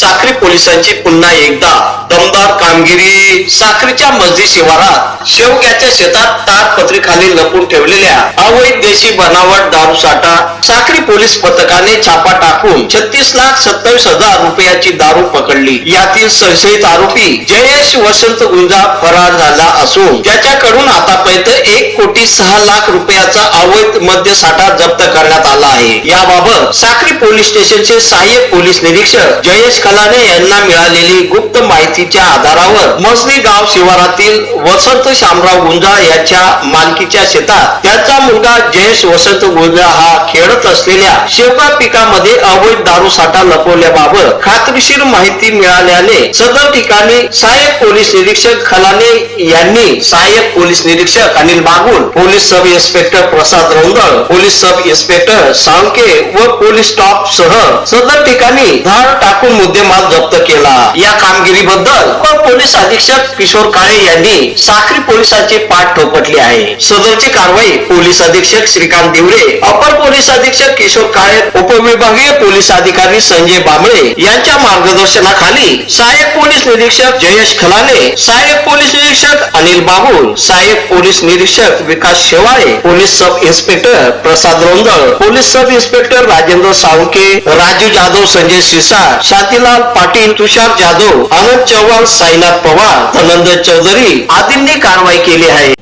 साक्री पोलिसांची पुन्हा एकदा दमदार कामगिरी. साक्रीच्या मस्जिद शिवारात शेवग्याच्या शेतात ताडपत्रीखाली लपून ठेवलेल्या अवैध देशी बनावट दारू साठा साक्री पोलीस पथकाने छापा टाकून छत्तीस लाख सत्तावीस हजार रुपयाची दारू पकडली. यातील संशयित आरोपी जयेश वसंत गुंजा फरार झाला असून त्याच्याकडून आतापर्यंत एक कोटी सहा लाख रुपयाचा अवैध मद्य साठा जप्त करण्यात आला आहे. याबाबत साक्री पोलीस स्टेशनचे सहाय्यक पोलीस निरीक्षक जयेश खलाने यांना मिळालेली गुप्त माहितीच्या आधारावर मसरी गाव शिवारातील वसंत शामराव गुंजा याच्या मालकीच्या शेतात त्याचा मुलगा जयेश वसंत गुंजा हा खेळत असलेल्या शेवगा पिकामध्ये अवैध दारू साठा लपवल्याबाबत खात्रीशीर माहिती मिळाल्याने सदर ठिकाणी सहाय्यक पोलीस निरीक्षक खलाने यांनी सहाय्यक पोलीस निरीक्षक Anil Bagul police sub inspector Prasad Raundal police sub inspector Salke व पोलीस स्टॉप सह सदर ठिकाणी धाड टाकून मुद्दे मुद्देमाल जप्त केला. या कामगिरीबद्दल पोलीस अधीक्षक किशोर काळे यांनी साखरी पोलिसांची पाठ ठोपटली आहे. सदरची कारवाई पोलीस अधीक्षक श्रीकांत दिवरे अपर पोलीस अधीक्षक किशोर काळे उपविभागीय पोलीस अधिकारी संजय बांबळे यांच्या मार्गदर्शनाखाली सहाय्यक पोलीस निरीक्षक जयेश खलाने सहाय्यक पोलीस निरीक्षक अनिल बाबुल सहाय्यक पोलीस निरीक्षक Vikas Shewale police sub inspector Prasad Raundal police sub inspector Rajendra Salunke Raju Jadhav Sanjay Sisa Shantilal Patil Tushar Jadhav Anand Chavan Sainath Pawar Dhananjay Chaudhari आदींनी कारवाई केली आहे.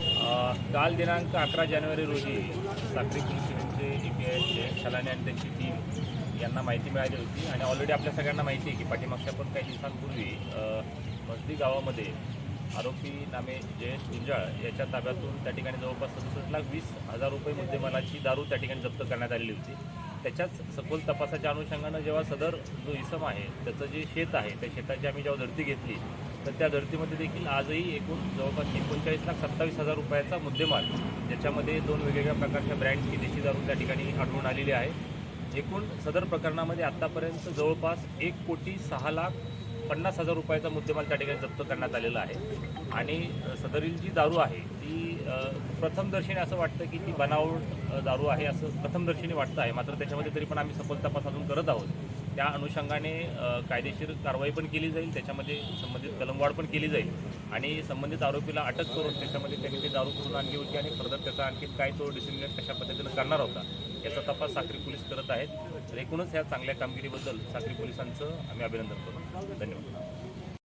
काल दिनांक अकरा जानेवारी रोजी साक्री पोलीस स्टेशनचे आणि त्यांची टीम यांना माहिती मिळाली होती आणि ऑलरेडी आपल्या सगळ्यांना माहिती आहे की पाठीमागच्या पण काही दिवसांपूर्वी मजली गावामध्ये आरोपी नामे जयेश गुंजाळ याच्या ताब्यातून त्या ठिकाणी जवळपास सदुसष्ट लाख वीस हजार रुपये मुद्देमालाची दारू त्या ठिकाणी जप्त करण्यात आलेली होती. त्याच्याच सखोल तपासाच्या अनुषंगानं जेव्हा सदर जो इसम आहे त्याचं जे शेत आहे त्या शेताची आम्ही जेव्हा धरती घेतली तर त्या धर्तीमध्ये देखील आजही एकूण जवळपास एकोणचाळीस लाख सत्तावीस हजार रुपयाचा मुद्देमाल ज्याच्यामध्ये दोन वेगवेगळ्या प्रकारच्या ब्रँडची देशी दारू त्या ठिकाणी आढळून आलेली आहे. एकूण सदर प्रकरणामध्ये आत्तापर्यंत जवळपास एक कोटी सहा लाख पन्नास हजार रुपयाचा मुद्देमाल त्या ठिकाणी जप्त करण्यात आलेला आहे. आणि सदरील जी दारू आहे ती प्रथमदर्शनी असं वाटतं की ती बनावट दारू आहे असं प्रथमदर्शनी वाटतं आहे. मात्र त्याच्यामध्ये तरी पण आम्ही सखोल तपास अजून करत आहोत. त्या अनुषंगाने कायदेशीर कारवाई पण केली जाईल त्याच्यामध्ये संबंधित कलमवाढ पण केली जाईल. आणि संबंधित आरोपीला अटक करून त्याच्यामध्ये त्यांनी ते दारू करून आणली होती आणि फर्दर त्याचा आणखी काय तो डिसिमिनेट कशा पद्धतीनं करणार होता याचा तपास साक्री पोलीस करत आहेत. तर एकूणच ह्या चांगल्या कामगिरीबद्दल साक्री पोलिसांचं आम्ही अभिनंदन करतो. धन्यवाद.